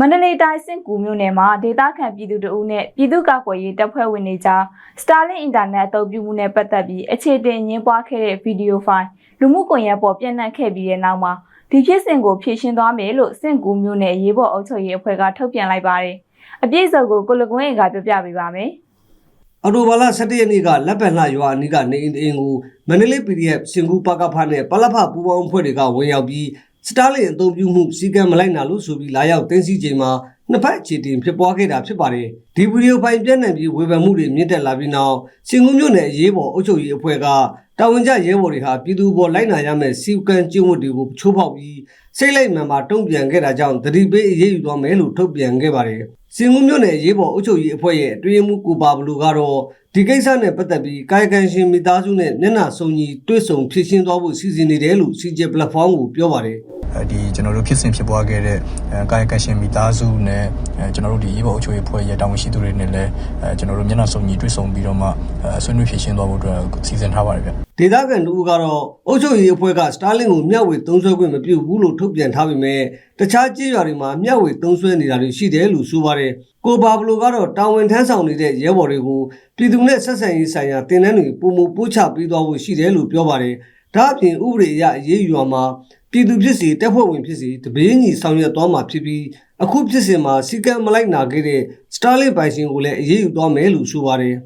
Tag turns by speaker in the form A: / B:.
A: မန္တလေးတိုင်းစင်ကူမြို့နယ်မှာဒေသခံပြည်သူတအုပ်နဲ့ပြည်သူ့ကာကွယ်ရေးတပ်ဖွဲ့ဝင်တွေကြား Starlink အင်တာနက်အသုံးပြုမှုနဲ့ပတ်သက်ပြီးအခြေတင်အငင်းပွားခဲ့တဲ့ဗီဒီယိုဖိုင်လူမှုကွန်ရက်ပေါ်ပြန့်နှံ့ခဲ့ပြီးတဲ့နောက်မှာဒီဖြစ်စဉ်ကိုဖြေရှင်းသွားမယ်လို့စင်ကူမြို့နယ်ရေးပေါ်အုပ်ချုပ်ရေးအဖွဲ့ကထုတ်ပြန်လိုက်ပါတယ်။အပြည့်အစုံကိုကိုလကွင်းအေကပြောပြပေးပါမယ်။
B: အော်တိုဘာလ17ရက်နေ့ကလက်ပံလှရွာအနီးကနေအိမ်တအိမ်ကိုမန္တလေး PDF စင်ကူပကဖနဲ့ပလဖပူပေါင်းအဖွဲ့တွေကဝင်ရောက်ပြီး စတားလင်အသုံးပြုမှုစီကံမလိုက်နာလို့ဆိုပြီးလာရောက်တင်းစီချိန်မှာနှစ်ဖက်အခြေတင်ဖြစ်ပွားခဲ့တာဖြစ်ပါတယ်ဒီဗီဒီယိုဖိုင်ပြန့်နှံ့ပြီးဝေဖန်မှုတွေမြင့်တက်လာပြီးနောက်စင်ကူမြို့နယ်အရေးပေါ်အုပ်ချုပ်ရေးအဖွဲ့ကတာဝန်ကျရဲဘော်တွေဟာပြည်သူပေါ်လိုက်နာရမယ့်စီကံကျင့်ဝတ်တွေကိုချိုးဖောက်ပြီးစိတ်လိုက်မှန်မှတုံ့ပြန်ခဲ့တာကြောင့်တတိပေးအရေးယူသွားမယ်လို့ထုတ်ပြန်ခဲ့ပါတယ်စင်ကူမြို့နယ်အရေးပေါ်အုပ်ချုပ်ရေးအဖွဲ့ရဲ့အတွင်းမှုကိုပါဘလူကတော့ဒီကိစ္စနဲ့ပတ်သက်ပြီးကာယကံရှင်မိသားစုနဲ့မျက်နှာစုံညီတွေ့ဆုံဖြည့်ရှင်းသွားဖို့စီစဉ်နေတယ်လို့ CJ platform ကိုပြောပါတယ်
C: အဲ ဒီကျွန်တော်တို့ဖြစ်စဉ်ဖြစ်ပွားခဲ့တဲ့အဲကာယကံရှင်မိသားစုနဲ့အဲကျွန်တော်တို့ဒီအေးဘောအချိုရေးဖွဲ့ရဲ့တာဝန်ရှိသူတွေနဲ့လည်းအဲကျွန်တော်တို့မျက်နှာစုံညီတွေ့ဆုံပြီးတော့မှအဲဆွေးနွေးဖြေရှင်းသွားဖို့အတွက်စီစဉ်ထားပါတယ်ဗျ။
B: ဒေသခံတို့ကတော့အုပ်ချုပ်ရေးအဖွဲ့က Starlink ကိုမျှဝေသုံးစွဲခွင့်မပြုဘူးလို့ထုတ်ပြန်ထားပေမဲ့တခြားကြေးရွာတွေမှာမျှဝေသုံးစွဲနေတာတွေရှိတယ်လို့ဆိုပါတယ်။ကိုဘာဘလိုကတော့တာဝန်ထမ်းဆောင်နေတဲ့ရဲဘော်တွေကိုပြည်သူနဲ့ဆက်ဆံရေးဆိုင်ရာတင်နန်းတွေပုံမပို့ချပေးသွားဖို့ရှိတယ်လို့ပြောပါတယ်။ ဒါအပြင်ဥပဒေအရအရေးယူရမှာပြည်သူဖြစ်စီတပ်ဖွဲ့ဝင်ဖြစ်စီတပေးညီဆောင်ရွက်သွားမှာဖြစ်ပြီးအခုဖြစ်စဉ်မှာစီကံမလိုက်နာခဲ့တဲ့ Starlink ပိုင်ရှင်ကိုလည်းအရေးယူသွားမယ်လို့ဆိုပါတယ်